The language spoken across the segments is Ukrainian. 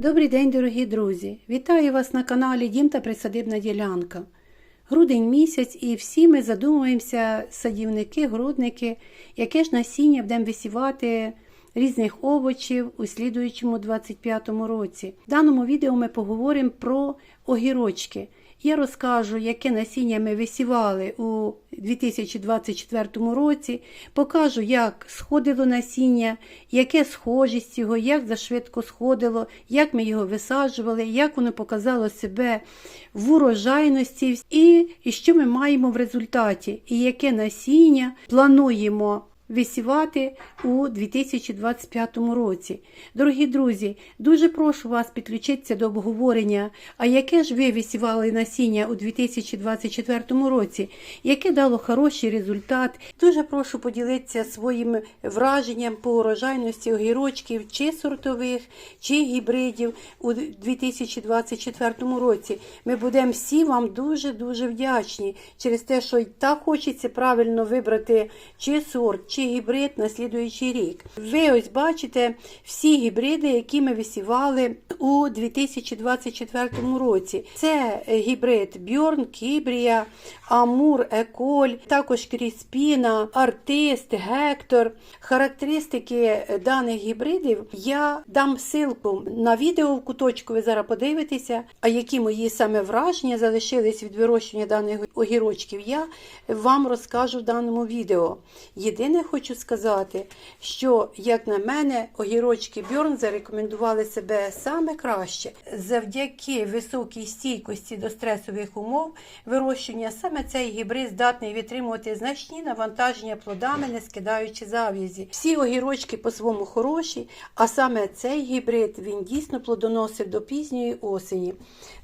Добрий день, дорогі друзі! Вітаю вас на каналі Дім та Присадибна ділянка. Грудень місяць і всі ми задумуємося, садівники, грудники, яке ж насіння будемо висівати різних овочів у слідуючому 25-му році. В даному відео ми поговоримо про огірочки. Я розкажу, яке насіння ми висівали у 2024 році, покажу, як сходило насіння, яке схожість його, як зашвидко сходило, як ми його висаджували, як воно показало себе в урожайності, і, і що ми маємо в результаті, і яке насіння плануємо висівати у 2025 році. Дорогі друзі, дуже прошу вас підключитися до обговорення, а яке ж ви висівали насіння у 2024 році, яке дало хороший результат. Дуже прошу поділитися своїм враженням по урожайності огірочків, чи сортових, чи гібридів у 2024 році. Ми будемо всі вам дуже-дуже вдячні через те, що так хочеться правильно вибрати чи сорт, чи гібрид на слідуючий рік. Ви ось бачите всі гібриди, які ми висівали у 2024 році. Це гібрид Бьорн, Кібрія, Амур, Еколь, також Кріспіна, Артист, Гектор. Характеристики даних гібридів я дам ссылку на відео в куточку. Ви зараз подивитеся, а які мої саме враження залишились від вирощування даних огірочків. Я вам розкажу в даному відео. Єдине хочу сказати, що, як на мене, огірочки Бьорн зарекомендували себе саме краще. Завдяки високій стійкості до стресових умов вирощування саме цей гібрид здатний витримувати значні навантаження плодами, не скидаючи зав'язі. Всі огірочки по-своєму хороші, а саме цей гібрид він дійсно плодоносив до пізньої осені.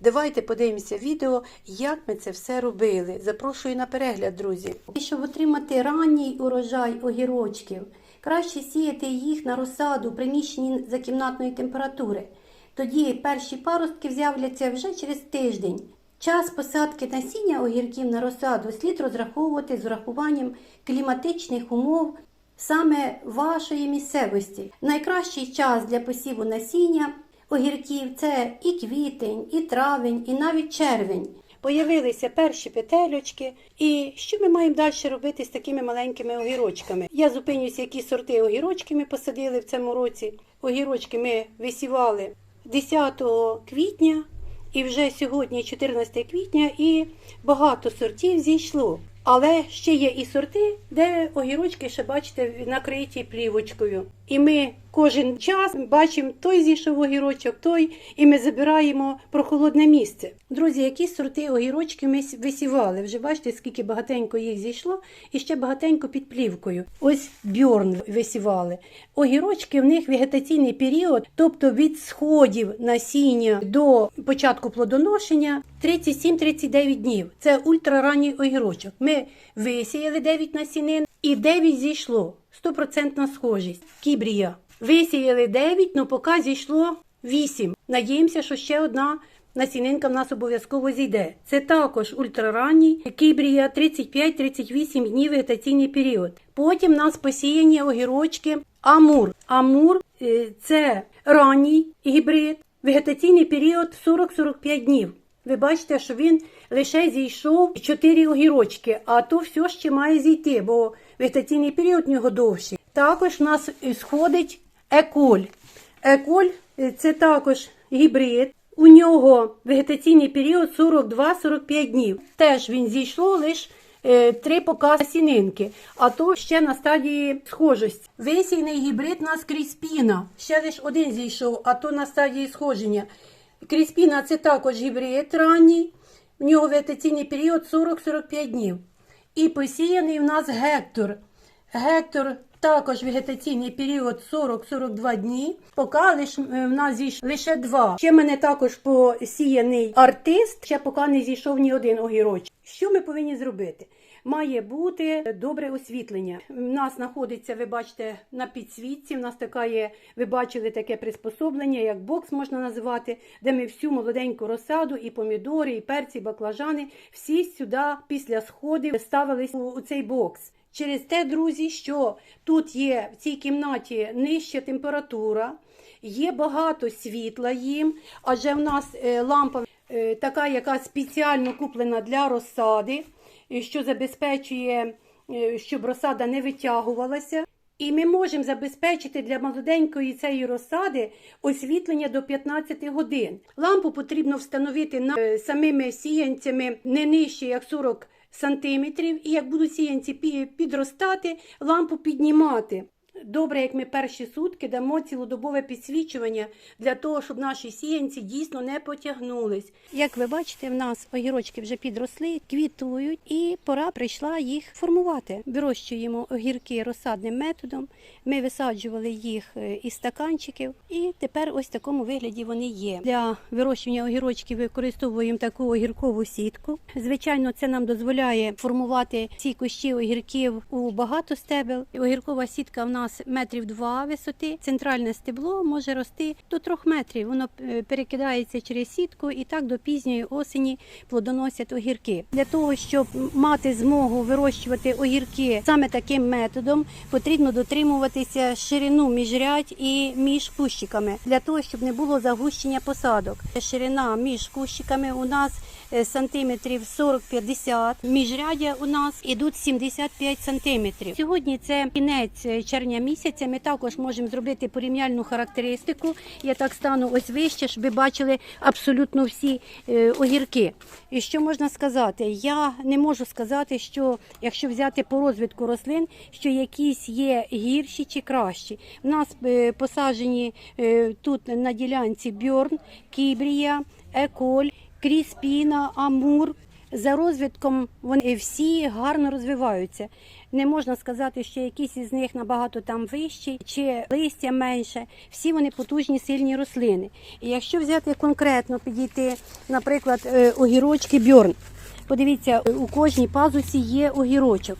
Давайте подивимося відео, як ми це все робили. Запрошую на перегляд, друзі. Щоб отримати ранній урожай огірочків, краще сіяти їх на розсаду приміщенні за кімнатної температури. Тоді перші паростки з'являться вже через тиждень. Час посадки насіння огірків на розсаду слід розраховувати з урахуванням кліматичних умов саме вашої місцевості. Найкращий час для посіву насіння огірків це і квітень, і травень, і навіть червень. Появилися перші петельочки. І що ми маємо далі робити з такими маленькими огірочками? Я зупинюся, які сорти огірочки ми посадили в цьому році. Огірочки ми висівали 10 квітня, і вже сьогодні 14 квітня, і багато сортів зійшло. Але ще є і сорти, де огірочки ще бачите накриті плівочкою. І ми кожен час бачимо, той зійшов огірочок, той, і ми забираємо прохолодне місце. Друзі, які сорти огірочки ми висівали? Вже бачите, скільки багатенько їх зійшло, і ще багатенько під плівкою. Ось бьорн висівали. Огірочки в них вегетаційний період, тобто від сходів насіння до початку плодоношення 37-39 днів. Це ультраранній огірочок. Ми висіяли 9 насінин і 9 зійшло. Стопроцентна схожість. Кібрія. Висіяли 9, але поки зійшло 8. Надіємося, що ще одна насінинка в нас обов'язково зійде. Це також ультраранній кібрія 35-38 днів вегетаційний період. Потім у нас посіяні огірочки Амур. Амур е, це ранній гібрид, вегетаційний період 40-45 днів. Ви бачите, що він лише зійшов 4 огірочки, а то все ще має зійти, бо вегетаційний період у нього довший. Також у нас сходить еколь. Еколь це також гібрид. У нього вегетаційний період 42-45 днів. Теж він зійшло лише три покази сінинки, а то ще на стадії схожості. Висійний гібрид у нас кріспіна. Ще лише один зійшов, а то на стадії схоження. Кріспіна це також гібрид ранній, в нього вегетаційний період 40-45 днів. І посіяний в нас гектор. Гектор також вегетаційний період 40-42 дні. Поки лиш, в нас зійшли лише два. Ще мене також посіяний артист, ще поки не зійшов ні один огірочок. Що ми повинні зробити? Має бути добре освітлення. У нас знаходиться, ви бачите, на підсвітці. У нас така є, ви бачили таке приспособлення, як бокс можна називати, де ми всю молоденьку розсаду, і помідори, і перці, і баклажани, всі сюди після сходів ставились у цей бокс. Через те, друзі, що тут є в цій кімнаті нижча температура, Є багато світла їм, адже в нас е, лампа е, така, яка спеціально куплена для розсади, що забезпечує, е, щоб розсада не витягувалася. І ми можемо забезпечити для молоденької цієї розсади освітлення до 15 годин. Лампу потрібно встановити на е, самими сіянцями не нижче як 40 сантиметрів. І як будуть сіянці підростати, лампу піднімати. Добре, як ми перші сутки дамо цілодобове підсвічування для того, щоб наші сіянці дійсно не потягнулись. Як ви бачите, в нас огірочки вже підросли, квітують, і пора прийшла їх формувати. Вирощуємо огірки розсадним методом. Ми висаджували їх е, із стаканчиків, і тепер ось в такому вигляді вони є. Для вирощування огірочків використовуємо таку огіркову сітку. Звичайно, це нам дозволяє формувати ці кущі огірків у багато стебел. Огіркова сітка в нас метрів два висоти. Центральне стебло може рости до трьох метрів. Воно е, перекидається через сітку і так до пізньої осені плодоносять огірки. Для того щоб мати змогу вирощувати огірки саме таким методом, потрібно дотримуватися ширину міжрядь і між кущиками для того, щоб не було загущення посадок. Ширина між кущиками у нас е, сантиметрів 40-50. Міжрядя у нас ідуть 75 сантиметрів. Сьогодні це кінець е, червня місяця. Ми також можемо зробити порівняльну характеристику. Я так стану ось вище, щоб ви бачили абсолютно всі е, огірки. І що можна сказати? Я не можу сказати, що якщо взяти по розвитку рослин, що якісь є гірші чи кращі. У нас е, посаджені е, тут на ділянці бьорн, кібрія, еколь, кріспіна, амур. За розвитком вони всі гарно розвиваються. Не можна сказати, що якісь із них набагато там вищі чи листя менше. Всі вони потужні, сильні рослини. І якщо взяти конкретно підійти, наприклад, е, огірочки бьорн. Подивіться, у кожній пазусі є огірочок.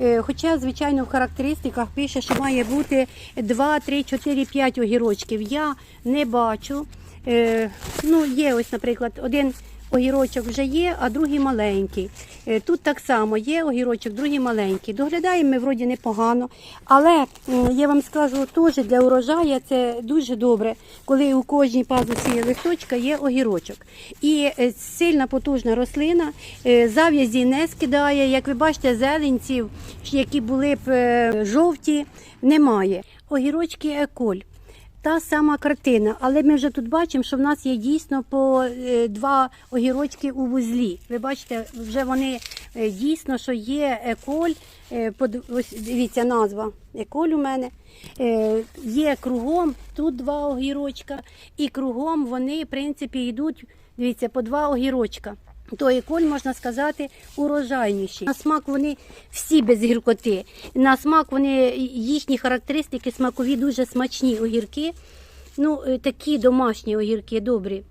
Е, Хоча, звичайно, в характеристиках пише, що має бути 2, 3, 4, 5 огірочків. Я не бачу. Е, Ну, є ось, наприклад, один огірочок вже є, а другий маленький. Е, Тут так само є огірочок, другий маленький. Доглядаємо ми вроді непогано. Але я вам скажу, теж для урожаю це дуже добре, коли у кожній пазусі листочка є огірочок. І е, сильна потужна рослина, е, зав'язі не скидає. Як ви бачите, зеленців, які були б жовті, немає. Огірочки еколь. Та сама картина, але ми вже тут бачимо, що в нас є дійсно по е, два огірочки у вузлі. Ви бачите, вже вони е, дійсно, що є еколь. е, Ось дивіться назва. Еколь у мене. Є кругом, тут два огірочка, і кругом вони, в принципі, йдуть, дивіться, по два огірочка. То еколь, можна сказати, урожайніші. На смак вони всі без гіркоти. На смак вони їхні характеристики смакові дуже смачні огірки. Ну, е, такі домашні огірки добрі.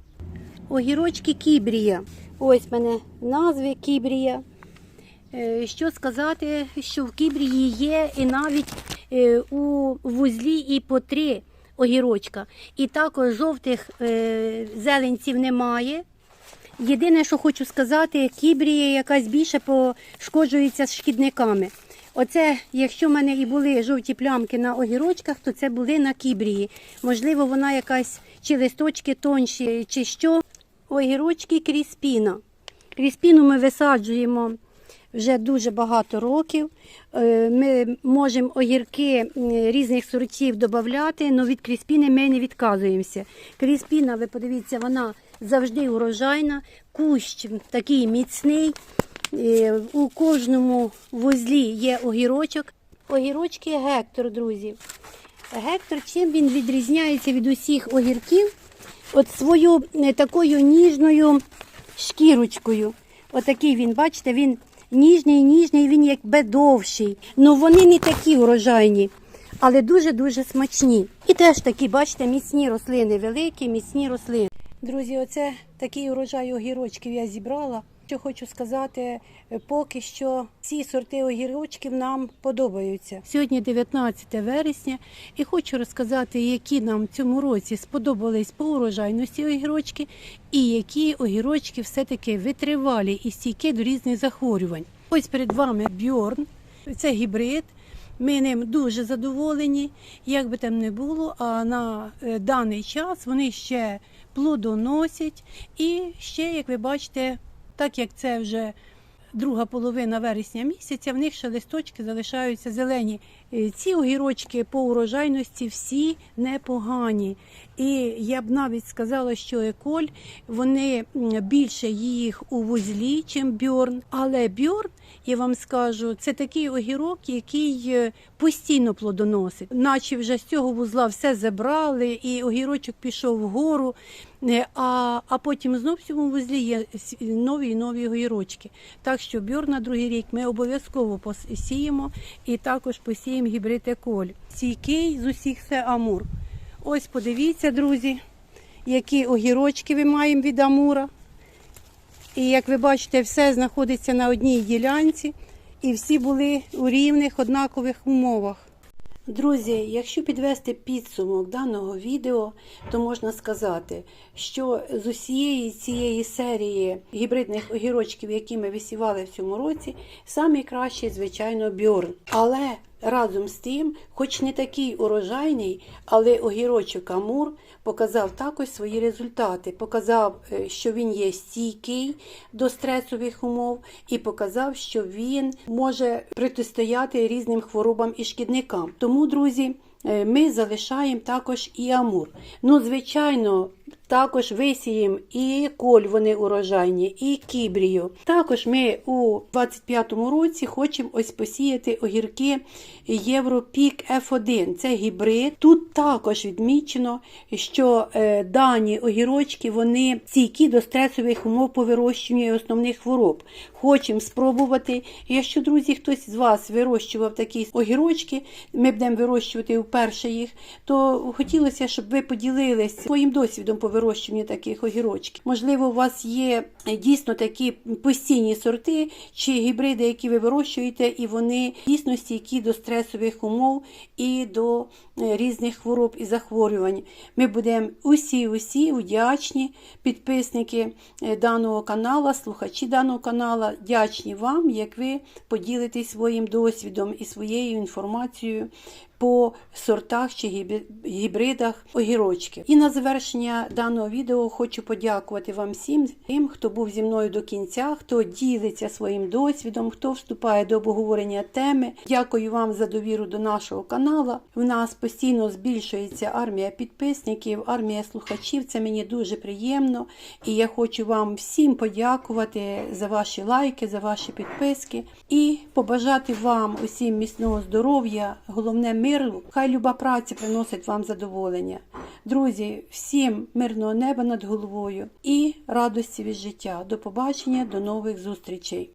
Огірочки кібрія. Ось в мене назви кібрія. Е, Що сказати, що в кібрії є і навіть е, у вузлі і по три огірочка. І також жовтих зеленців немає. Єдине, що хочу сказати, кібрія якась більше пошкоджується шкідниками. Оце, якщо в мене і були жовті плямки на огірочках, то це були на кібрії. Можливо, вона якась чи листочки тонші, чи що. Огірочки кріспіна. Кріспіну ми висаджуємо вже дуже багато років. Е, Ми можемо огірки різних сортів додати, але від кріспіни ми не відказуємося. Кріспіна, ви подивіться, вона завжди урожайна, кущ такий міцний. Е, У кожному вузлі є огірочок. Огірочки Гектор, друзі. Гектор, чим він відрізняється від усіх огірків? От свою е, такою ніжною шкірочкою. Отакий він, бачите, він ніжний, ніжний, він якби довший. Ну вони не такі урожайні, але дуже-дуже смачні. І теж такі, бачите, міцні рослини, великі, міцні рослини. Друзі, оце такий урожай огірочків я зібрала. Що хочу сказати, е, поки що ці сорти огірочків нам подобаються. Сьогодні 19 вересня, і хочу розказати, які нам в цьому році сподобались по урожайності огірочки, і які огірочки все-таки витривалі і стійкі до різних захворювань. Ось перед вами бьорн, це гібрид. Ми ним дуже задоволені, як би там не було, а на е, даний час вони ще плодоносять. І ще, як ви бачите, так як це вже друга половина вересня місяця, в них ще листочки залишаються зелені. Е, Ці огірочки по урожайності всі непогані. І я б навіть сказала, що еколь вони більше їх у вузлі, чим бьорн. Але бьорн, я вам скажу, це такий огірок, який е, постійно плодоносить. Наче вже з цього вузла все забрали, і огірочок пішов вгору. Е, А, а потім знов в цьому вузлі є нові і нові огірочки. Так що бьор на другий рік ми обов'язково посіємо і також посіємо гібрид еколь. Стійкий з усіх це амур. Ось подивіться, друзі, які огірочки ми маємо від амура. І як ви бачите, все знаходиться на одній ділянці, і всі були у рівних однакових умовах. Друзі, якщо підвести підсумок даного відео, то можна сказати, що з усієї цієї серії гібридних огірочків, які ми висівали в цьому році, самий кращий, звичайно, бьорн. Але разом з тим, хоч не такий урожайний, але огірочок Амур показав також свої результати. Показав, е, що він є стійкий до стресових умов, і показав, що він може протистояти різним хворобам і шкідникам. Тому, друзі, е, ми залишаємо також і амур. Ну, звичайно, також висіємо і коль вони урожайні, і кібрію. Також ми у 25-му році хочемо ось посіяти огірки Європік F1. Це гібрид. Тут також відмічено, що е, дані огірочки вони стійкі до стресових умов по вирощуванню і основних хвороб. Хочемо спробувати. Якщо, друзі, хтось з вас вирощував такі огірочки, ми будемо вирощувати вперше їх, то хотілося, щоб ви поділилися своїм досвідом по вирощуванню таких огірочків. Можливо, у вас є е, дійсно такі постійні сорти чи гібриди, які ви вирощуєте, і вони дійсно стійкі до стресових умов і до е, різних хвороб і захворювань. Ми будемо усі усі вдячні підписники е, даного каналу, слухачі даного каналу, вдячні вам, як ви поділитесь своїм досвідом і своєю інформацією по сортах чи гібридах огірочків. І на завершення даного відео хочу подякувати вам всім, тим, хто був зі мною до кінця, хто ділиться своїм досвідом, хто вступає до обговорення теми. Дякую вам за довіру до нашого каналу. У нас постійно збільшується армія підписників, армія слухачів. Це мені дуже приємно. І я хочу вам всім подякувати за ваші лайки, за ваші підписки і побажати вам усім міцного здоров'я, головне миру. Хай люба праця приносить вам задоволення. Друзі, всім мирного неба над головою і радості від життя. До побачення, до нових зустрічей.